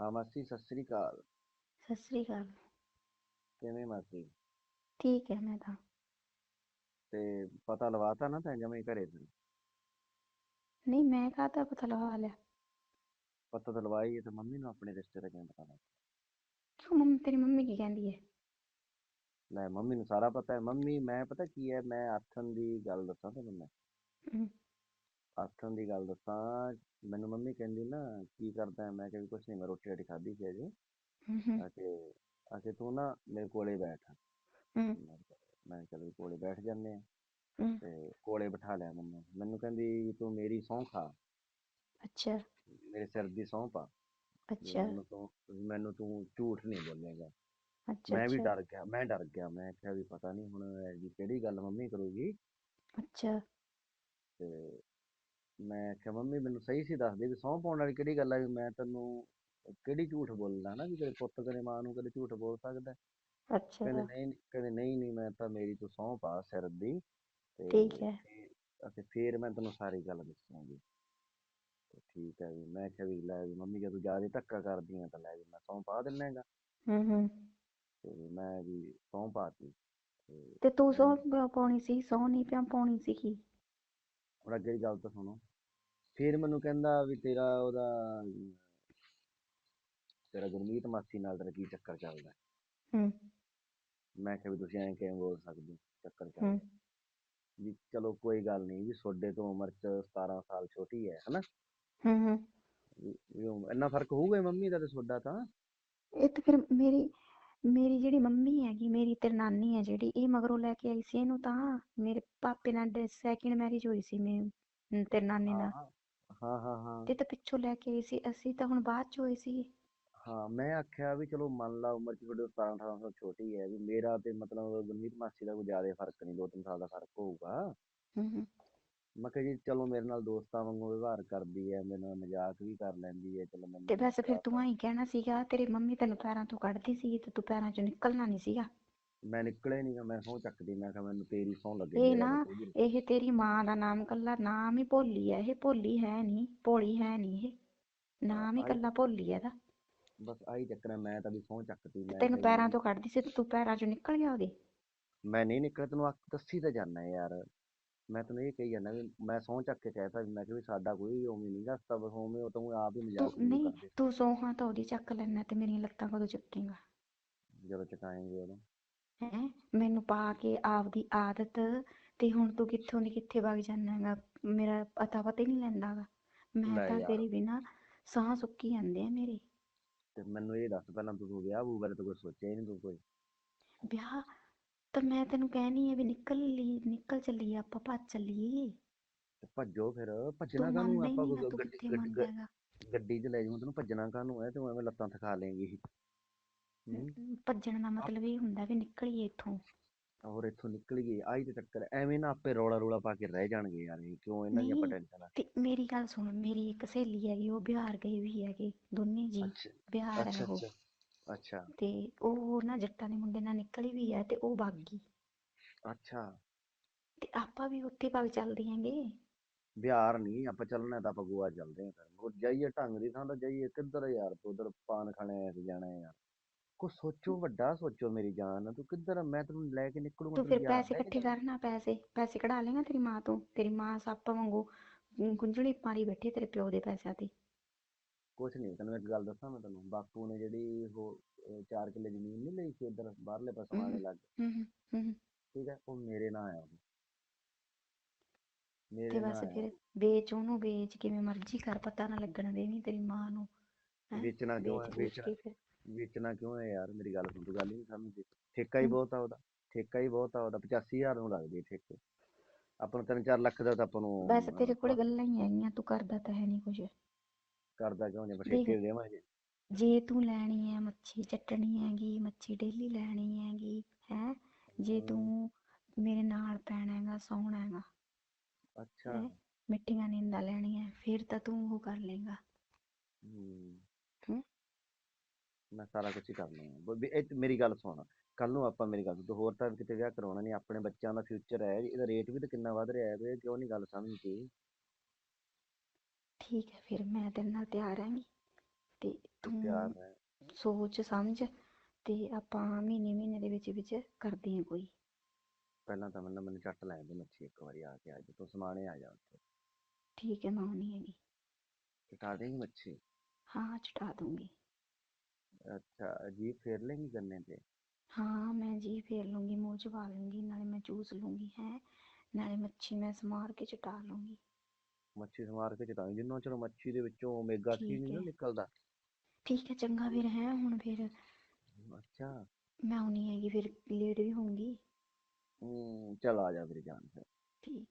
ਹਾਂ ਮਾਸੀ ਸਤਿ ਸ੍ਰੀ ਅਕਾਲ। ਸਤਿ ਸ੍ਰੀ ਅਕਾਲ। ਕਿਵੇਂ ਮਾਸੀ? ਠੀਕ ਹੈ ਮੈਂ ਤਾਂ। ਤੇ ਪਤਾ ਲਵਾਤਾ ਨਾ ਤੈਂ ਜਮੇ ਘਰੇ ਤੇ? ਨਹੀਂ ਮੈਂ ਕਾਹਦਾ ਪਤਾ ਲਵਾ ਲਿਆ? ਪਤਾ ਤਾਂ ਲਵਾਈ ਤੇ ਮੰਮੀ ਨੂੰ ਆਪਣੇ ਰਿਸ਼ਤੇ ਦਾ ਕਿਵੇਂ ਪਤਾ ਲੱਗ ਕਿਉਂ ਮੰਮੀ ਤੇਰੀ ਮੰਮੀ ਕੀ ਕਹਿੰਦੀ ਹੈ? ਲੈ ਮੰਮੀ ਨੂੰ ਸਾਰਾ ਪਤਾ ਹੈ। ਮੰਮੀ ਮੈਂ ਪਤਾ ਕੀ ਹੈ? ਮੈਂ ਆਥਣ ਦੀ ਗੱਲ ਦੱਸਾਂ ਤੈਨੂੰ ਮੈਂ। ਹਮ, ਆਥਣ ਦੀ ਗੱਲ ਦੱਸਾਂ ਮੈਨੂੰ ਮੰਮੀ ਕਹਿੰਦੀ ਨਾ ਕੀ ਕਰਦਾ ਹੈ? ਮੈਂ ਕਿਹਾ ਵੀ ਕੁਛ ਨਹੀਂ ਮੈਂ ਰੋਟੀ ਰਾਟੀ ਖਾਧੀ ਸੀ ਅਜੇ। ਹਮ, ਆ ਕੇ ਤੂੰ ਨਾ ਮੇਰੇ ਕੋਲੇ ਬੈਠ। ਹਮ, ਮੈਂ ਕਿਹਾ ਮੈਂ ਕਿਹਾ ਚਲ ਕੋਲੇ ਬੈਠ ਜਾਂਦੇ ਹਮ, ਤੇ ਕੋਲੇ ਬਿਠਾ ਲਿਆ ਮੈਨੂੰ ਮੈਨੂੰ ਕਹਿੰਦੀ ਤੂੰ ਮੇਰੀ ਸਹੁੰ ਖਾ ਅੱਛਾ। ਮੇਰੇ ਸਿਰ ਦੀ ਸਹੁੰ ਪਾ ਵੀ ਅੱਛਾ। ਮੈਨੂੰ ਤੂੰ ਮੈਨੂੰ ਤੂੰ ਝੂਠ ਨਹੀਂ ਬੋਲੇਗਾ। ਅੱਛਾ ਮੈਂ ਵੀ ਅੱਛਾ। ਡਰ ਗਿਆ ਮੈਂ ਡਰ ਗਿਆ। ਮੈਂ ਕਿਹਾ ਵੀ ਪਤਾ ਨਹੀਂ ਹੁਣ ਇਹਦੀ ਕਿਹੜੀ ਗੱਲ ਮੰਮੀ ਕਰੂਗੀ? ਅੱਛਾ। ਤੇ ਮੈਂ ਕਿਹਾ ਮੰਮੀ ਮੈਨੂੰ ਸਹੀ ਸੀ ਦੱਸ ਦੇ ਵੀ ਸਹੁੰ ਪਾਉਣ ਵਾਲੀ ਕਿਹੜੀ ਗੱਲ ਆ ਵੀ ਮੈਂ ਤੈਨੂੰ ਕਿਹੜੀ ਝੂਠ ਬੋਲਦਾ ਨਾ ਵੀ ਕਦੇ ਪੁੱਤ ਕਦੇ ਮਾਂ ਨੂੰ ਕਦੇ ਝੂਠ ਬੋਲ ਸਕਦਾ? ਹੈ? ਅੱਛਾ। ਕਹਿੰਦੇ ਨਹੀਂ ਕਹਿੰਦੇ ਨਹੀਂ ਨਹੀਂ ਮੈਂ ਤਾਂ ਮੇਰੀ ਤੂੰ ਸਹੁੰ ਪਾ ਸਿਰ ਦੀ ਤੇ ਠੀਕ ਹੈ। ਅਤੇ ਫਿਰ ਮੈਂ ਤੈਨੂੰ ਸਾਰੀ ਗੱਲ ਦੱਸਾਂਗੀ। ਤੇ ਠੀਕ ਹੈ ਵੀ ਮੈਂ ਕਿਹਾ ਵੀ ਲੈ ਵੀ ਮੰਮੀ ਜੇ ਤੂੰ ਜ਼ਿਆਦਾ ਧੱਕਾ ਕਰਦੀ ਆ ਤਾਂ ਲੈ ਵੀ ਮੈਂ ਸਹੁੰ ਪਾ ਹੈਗਾ। ਹਮ ਹਮ ਤੇ ਮੈਂ ਵੀ ਸਹੁੰ ਪਾਤੀ ਤੇ ਤੇ ਤੂੰ ਸੌ ਪਾਉਣੀ ਸੀ ਸੌ ਨਹੀਂ ਪਿਆ ਪਾਉਣੀ ਸੀ ਕੀ? ਹੁਣ ਅੱਗੇ ਦੀ ਗੱਲ ਤਾਂ ਸੁਣੋ। ਫਿਰ ਮੈਨੂੰ ਕਹਿੰਦਾ ਵੀ ਤੇਰਾ ਉਹਦਾ ਤੇਰਾ ਗੁਰਮੀਤ ਮਾਸੀ ਨਾਲ ਤੇਰਾ ਕੀ ਚੱਕਰ ਚੱਲਦਾ ਹੈ? ਮੈਂ ਕਿਹਾ ਵੀ ਤੁਸੀਂ ਐਂ ਕਿਵੇਂ ਬੋਲ ਸਕਦੇ ਹੋ? ਚੱਕਰ ਚੱਲਦਾ ਵੀ ਚਲੋ ਕੋਈ ਗੱਲ ਨਹੀਂ ਵੀ ਤੁਹਾਡੇ ਤੋਂ ਉਮਰ ਚ 17 ਸਾਲ ਛੋਟੀ ਹੈ ਹਨਾ? ਹਮ ਹਮ ਵੀ ਇੰਨਾ ਫ਼ਰਕ ਹੋਊਗਾ ਹੀ ਮੰਮੀ ਦਾ ਤੇ ਤੁਹਾਡਾ ਤਾਂ? ਇਹ ਤਾਂ ਫਿਰ ਮੇਰੀ ਮੇਰੀ ਜਿਹੜੀ ਮੰਮੀ ਹੈਗੀ ਮੇਰੀ ਤੇ ਨਾਨੀ ਹੈ ਜਿਹੜੀ ਇਹ ਮਗਰੋਂ ਲੈ ਕੇ ਆਈ ਸੀ ਇਹਨੂੰ ਤਾਂ। ਮੇਰੇ ਪਾਪੇ ਨਾਲ ਸੈਕਿੰਡ ਮੈਰਿਜ ਹੋਈ ਸੀ ਮੈਂ ਤੇ ਨਾਨੀ ਹਾਂ ਨਾਲ। ਹਾਂ ਹਾਂ ਹਾਂ ਤੇ ਤਾਂ ਪਿੱਛੋਂ ਲੈ ਕੇ ਆਈ ਸੀ ਅਸੀਂ ਤਾਂ ਹੁਣ ਬਾਅਦ ਚ ਹੋਏ ਸੀ ਹਾਂ ਮੈਂ ਆਖਿਆ ਵੀ ਚਲੋ ਮੰਨ ਲਾ ਉਮਰ ਚ ਤੁਹਾਡੇ 17 18 ਸਾਲ ਛੋਟੀ ਹੈ ਵੀ ਮੇਰਾ ਤੇ ਮਤਲਬ ਗੁਰਮੀਤ ਮਾਸੀ ਦਾ ਕੋਈ ਜ਼ਿਆਦਾ ਫ਼ਰਕ ਨਹੀਂ ਦੋ ਤਿੰਨ ਸਾਲ ਦਾ ਫ਼ਰਕ ਹੋਊਗਾ। ਹਮ ਮੈਂ ਕਿਹਾ ਜੀ ਚਲੋ ਮੇਰੇ ਨਾਲ ਦੋਸਤਾਂ ਵਾਂਗੂ ਵਿਵਹਾਰ ਕਰਦੀ ਹੈ ਮੇਰੇ ਨਾਲ ਮਜ਼ਾਕ ਵੀ ਕਰ ਲੈਂਦੀ ਹੈ ਚਲੋ ਮੈਨੂੰ ਤੇ ਵੈਸੇ ਫਿਰ ਤੂੰ ਆਈ ਕਹਿਣਾ ਸੀਗਾ ਤੇਰੀ ਮੰਮੀ ਤੈਨੂੰ ਪੈਰਾਂ ਤੋਂ ਕੱਢਦੀ ਸੀ ਤੇ ਤੂੰ ਪੈਰਾਂ ਚੋਂ ਨਿਕਲਣਾ ਨਹੀਂ ਸੀਗਾ। ਮੈਂ ਨਿਕਲੇ ਨਹੀਂ ਮੈਂ ਸਹੁੰ ਚੱਕਦੀ ਮੈਂ ਕਿਹਾ ਮੈਨੂੰ ਤੇਰੀ ਸਹੁੰ ਲੱਗੇ ਇਹ ਨਾ ਇਹ ਤੇਰੀ ਮਾਂ ਦਾ ਨਾਮ ਕੱਲਾ ਨਾਮ ਹੀ ਭੋਲੀ ਹੈ ਇਹ ਭੋਲੀ ਹੈ ਨਹੀਂ ਭੋਲੀ ਹੈ ਨਹੀਂ ਇਹ। ਨਾਮ ਹੀ ਕੱਲਾ ਭੋਲੀ ਹੈ ਇਹਦਾ। ਬਸ ਆਹੀ ਚੱਕਰ ਹੈ ਮੈਂ ਤਾਂ ਵੀ ਸਹੁੰ ਚੱਕਤੀ ਮੈਂ ਤੈਨੂੰ ਪੈਰਾਂ ਤੋਂ ਕੱਢਦੀ ਸੀ ਤੇ ਤੂੰ ਪੈਰਾਂ ਚੋਂ ਨਿਕਲ ਗਿਆ ਉਹਦੇ। ਮੈਂ ਨਹੀਂ ਨਿਕਲਿਆ ਤੈਨੂੰ ਦੱਸੀ ਤਾਂ ਜਾਨਾ ਯਾਰ। ਮੈਂ ਤੈਨੂੰ ਇਹ ਕਹੀ ਜਾਂਦਾ ਵੀ ਮੈਂ ਸਹੁੰ ਚੱਕ ਕੇ ਕਹਿਤਾ ਵੀ ਮੈਂ ਕਿਹਾ ਵੀ ਸਾਡਾ ਕੋਈ ਉਵੇਂ ਨਹੀਂ ਰਸਤਾ ਬਸ ਉਵੇਂ ਉਹ ਤੂੰ ਆਪ ਹੀ ਤੂੰ ਮਜ਼ਾਕ ਨਹੀਂ ਕਰਦੇ। ਤੂੰ ਸੋਹਾਂ ਤਾਂ ਉਹਦੀ ਚੱਕ ਲੈਣਾ ਤੇ ਮੇਰੀਆਂ ਲੱਤਾਂ ਕਦੋਂ ਚੱਕੇਗਾ? ਜਦੋਂ ਚਕਾਏਂਗੇ ਉਦੋਂ। ਹੈਂ? ਮੈਨੂੰ ਪਾ ਕੇ ਆਪਦੀ ਆਦਤ ਤੇ ਹੁਣ ਤੂੰ ਕਿੱਥੋਂ ਦੀ ਕਿੱਥੇ ਵਗ ਜਾਨਾ ਹੈਗਾ ਮੇਰਾ ਪਤਾ ਪਤਾ ਹੀ ਨਹੀਂ ਲੈਂਦਾ ਗਾ ਮੈਂ ਲੈ ਤਾਂ ਯਾਰ। ਤੇਰੇ ਬਿਨਾ ਸਾਹ ਸੁੱਕੀ ਜਾਂਦੇ ਆ ਮੇਰੇ। ਤੇ ਮੈਨੂੰ ਇਹ ਦੱਸ ਪਹਿਲਾਂ ਤੂੰ ਵਿਆਹ ਵੂ ਬਾਰੇ ਤਾਂ ਕੁਝ ਸੋਚਿਆ ਹੀ ਨਹੀਂ ਤੂੰ ਕੋਈ। ਵਿਆਹ ਤਾਂ ਮੈਂ ਤੈਨੂੰ ਕਹਿਣੀ ਹੈ ਵੀ ਨਿਕਲ ਲਈ ਨਿਕਲ ਚੱਲੀਏ ਆਪਾਂ ਭੱਜ ਚੱਲੀਏ। ਤੇ ਭੱਜੋ ਫਿਰ ਤੂੰ ਭੱਜਣਾ ਕਾਹਨੂੰ ਮੰਨਦਾ ਹੀ ਆਪਾਂ ਨਹੀਂ ਗਾ ਕੋਈ ਤੂੰ ਗੱਡੀ ਕਿੱਥੇ ਗੱਡੀ ਮੰਨਦਾ ਹੈਗਾ। ਗੱਡੀ 'ਚ ਲੈ ਜਾਊਂ ਤੈਨੂੰ ਭੱਜਣਾ ਕਾਹਨੂੰ ਹੈ ਤੂੰ ਐਵੇਂ ਲੱਤਾਂ ਥਕਾ ਲੇਂਗੀ ਹੂੰ? ਭੱਜਣ ਦਾ ਮਤਲਬ ਇਹ ਹੁੰਦਾ ਵੀ ਨਿਕਲੀਏ ਇੱਥੋਂ। ਹੋਰ ਇੱਥੋਂ ਨਿਕਲ ਗਏ ਆਹੀ ਤੇ ਚੱਕਰ ਹੈ। ਐਵੇਂ ਨਾ ਆਪੇ ਰੌਲਾ ਰੌਲਾ ਪਾ ਕੇ ਰਹਿ ਜਾਣਗੇ ਯਾਰ ਇਹ ਕਿਉਂ ਇਹਨਾਂ ਦੀਆਂ ਨਹੀਂ ਟੈਨਸ਼ਨਾਂ ਤੇ ਮੇਰੀ ਗੱਲ ਸੁਣ ਮੇਰੀ ਇੱਕ ਸਹੇਲੀ ਹੈਗੀ ਉਹ ਬਿਹਾਰ ਗਈ ਵੀ ਹੈਗੀ ਦੋਨੇ ਜੀ। ਅੱਛਾ ਬਿਹਾਰ ਅੱਛਾ ਹੈ ਉਹ। ਅੱਛਾ। ਅੱਛਾ। ਤੇ ਉਹ ਨਾ ਜੱਟਾਂ ਦੇ ਮੁੰਡੇ ਨਾਲ ਨਿਕਲੀ ਵੀ ਹੈ ਤੇ ਉਹ ਭੱਗ ਗਈ। ਅੱਛਾ। ਤੇ ਆਪਾਂ ਵੀ ਉੱਥੇ ਭੱਗ ਚੱਲਦੇ ਆਂਗੇ ਬਿਹਾਰ ਨਹੀਂ ਆਪਾਂ ਚੱਲਣਾ ਤਾਂ ਆਪਾਂ ਗੋਆ ਚੱਲਦੇ ਆਂ ਫਿਰ। ਉਹ ਜਾਈਏ ਢੰਗ ਦੀ ਥਾਂ ਤਾਂ ਜਾਈਏ ਕਿੱਧਰ ਯਾਰ ਤੂੰ ਉਧਰ ਪਾਨ ਖਾਣੇ ਐ ਜਾਣਾ ਯਾਰ। ਕੁਛ ਸੋਚੋ ਵੱਡਾ ਸੋਚੋ ਮੇਰੀ ਜਾਨ ਤੂੰ ਕਿੱਧਰ ਮੈਂ ਤੈਨੂੰ ਲੈ ਕੇ ਨਿਕਲੂੰਗਾ ਤੂੰ ਫਿਰ ਬਿਹਾਰ ਪੈਸੇ ਲੈ ਕੇ ਇਕੱਠੇ ਕਰਨਾ ਪੈਸੇ ਪੈਸੇ ਕਢਾ ਲੇਗਾ ਤੇਰੀ ਮਾਂ ਤੋਂ। ਤੇਰੀ ਮਾਂ ਸੱਪ ਵਾਂਗੂ ਗੁੰਝਲੀ ਮਾਰੀ ਬੈਠੀ ਤੇਰੇ ਪਿਓ ਦੇ ਪੈਸਿਆਂ ਤੇ। ਕੁਛ ਨਹੀਂ ਤੈਨੂੰ ਇੱਕ ਗੱਲ ਦੱਸਾਂ ਮੈਂ ਤੈਨੂੰ ਬਾਪੂ ਨੇ ਜਿਹੜੀ ਉਹ ਅਹ ਚਾਰ ਕਿੱਲੇ ਜ਼ਮੀਨ ਨਹੀਂ ਲਈ ਸੀ ਉਧਰ ਬਾਹਰਲੇ ਪਾਸੇ ਹਮ ਮਾਣੇ ਲੱਗ ਹਮ ਹਮ ਠੀਕ ਹੈ ਉਹ ਮੇਰੇ ਨਾਂ ਆ ਉਹ। ਤੇ ਮੇਰੇ ਨਾਂ ਬਸ ਆ ਫਿਰ ਵੇਚ ਉਹਨੂੰ ਵੇਚ ਕਿਵੇਂ ਮਰਜ਼ੀ ਕਰ ਪਤਾ ਨਾ ਲੱਗਣ ਦੇਵੀਂ ਤੇਰੀ ਮਾਂ ਨੂੰ। ਹੈਂ? ਵੇਚਣਾ ਕਿਉਂ ਹੈ ਵੇਚ ਵੇਚਣਾ ਕੇ ਫਿਰ। ਵੇਚਣਾ ਕਿਉਂ ਹੈ ਯਾਰ ਮੇਰੀ ਗੱਲ ਸੁਣ ਤੂੰ ਗੱਲ ਹੀ ਨਹੀਂ ਸਮਝਦੀ। ਠੇਕਾ ਹੀ ਹਮ, ਬਹੁਤ ਆ ਉਹਦਾ ਠੇਕਾ ਹੀ ਬਹੁਤ ਆ ਉਹਦਾ 85000 ਨੂੰ ਲੱਗਦੀ ਹੈ ਠੇਕੇ। ਆਪਾਂ ਨੂੰ 3-4 ਲੱਖ ਦਾ ਤਾਂ ਆਪਾਂ ਨੂੰ ਬਸ ਤੇਰੇ ਅਹ, ਕੋਲੇ ਗੱਲਾਂ ਹੀ ਆਈਆਂ ਤੂੰ ਕਰਦਾ ਤਾਂ ਹੈ ਨਹੀਂ ਕੁਝ ਕਰਦਾ ਕਿਉਂ ਨਹੀਂ ਦੇਖ ਠੇਕੇ ਦੇਵਾਂਗੇ। ਜੇ ਤੂੰ ਲੈਣੀ ਹੈ ਮੱਛੀ ਚੱਟਣੀ ਹੈਗੀ ਮੱਛੀ ਡੇਲੀ ਲੈਣੀ ਹੈਗੀ ਹੈ? ਜੇ ਹਮ, ਤੂੰ ਮੇਰੇ ਨਾਲ ਪੈਣਾ ਹੈਗਾ ਸੌਣਾ ਹੈਗਾ ਅੱਛਾ। ਹੈ? ਮਿੱਠੀਆਂ ਨੀਂਦਾਂ ਲੈਣੀਆਂ ਫਿਰ ਤਾਂ ਤੂੰ ਉਹ ਕਰ ਲੇਗਾ ਹਮ, ਹੂੰ। ਮੈਂ ਸਾਰਾ ਕੁਝ ਹੀ ਕਰ ਲਵਾਂਗਾ ਵੀ ਇਹ ਮੇਰੀ ਗੱਲ ਸੁਣ ਕੱਲ ਨੂੰ ਆਪਾਂ ਮੇਰੀ ਗੱਲ ਸੁਣ, ਤੂੰ ਹੋਰ ਤਾਂ ਕਿਤੇ ਵਿਆਹ ਕਰਾਉਣਾ ਨਹੀਂ ਆਪਣੇ ਬੱਚਿਆਂ ਦਾ ਫਿਊਚਰ ਹੈ ਇਹਦਾ ਰੇਟ ਵੀ ਤਾਂ ਕਿੰਨਾ ਵੱਧ ਰਿਹਾ ਹੈ ਇਹ ਕਿਉਂ ਨਹੀਂ ਗੱਲ ਸਮਝਦੀ? ਠੀਕ ਹੈ ਫਿਰ ਮੈਂ ਤੇਰੇ ਨਾਲ ਤਿਆਰ ਹੈਗੀ। ਤੇ ਤੂੰ ਸੋਚ ਸਮਝ ਤੇ ਆਪਾਂ ਮਹੀਨੇ ਮਹੀਨੇ ਦੇ ਵਿੱਚ ਵਿੱਚ ਕਰਦੇ ਹਾਂ ਕੋਈ। ਪਹਿਲਾਂ ਤਾਂ ਮੈਨੂੰ ਮੈਨੂੰ ਚੱਟ ਲੈ ਦੇ ਮੱਛੀ ਇੱਕ ਵਾਰੀ ਆ ਕੇ ਅੱਜ ਤੂੰ ਸਮਾਣੇ ਆ ਜਾ ਉੱਥੇ। ਠੀਕ ਹੈ ਮੈਂ ਆਉਣੀ ਹੈਗੀ। ਚਟਾ ਦੇਂਗੀ ਮੱਛੀ? ਹਾਂ ਚਟਾ ਦੂੰਗੀ। ਅੱਛਾ ਜੀ ਫੇਰ ਲੈਂਗੀ ਗੰਨੇ ਤੇ? ਹਾਂ ਮੈਂ ਜੀ ਫੇਰ ਲੂੰਗੀ ਮੂੰਹ ਚ ਪਾ ਲੂੰਗੀ ਨਾਲੇ ਮੈਂ ਚੂਸ ਲੂੰਗੀ ਹੈ। ਨਾਲੇ ਮੱਛੀ ਮੈਂ ਸਮਾਰ ਕੇ ਚਟਾ ਲੂੰਗੀ। ਮੱਛੀ ਸਮਾਰ ਕੇ ਚਟਾਈ ਜਿੰਨਾ ਚਿਰ ਮੱਛੀ ਦੇ ਵਿੱਚੋਂ ਓਮੇਗਾ 3 ਠੀਕ ਨਹੀਂ ਨਾ ਹੈ। ਨਿਕਲਦਾ। ਠੀਕ ਹੈ ਚੰਗਾ ਫਿਰ ਹੈ ਹੁਣ ਫਿਰ ਅੱਛਾ। ਮੈਂ ਆਉਣੀ ਹੈਗੀ ਫਿਰ ਲੇਟ ਵੀ ਹੋਊਂਗੀ। ਹੂੰ ਚਲ ਆ ਜਾ ਫਿਰ ਜਾਨ ਫਿਰ। ਠੀਕ।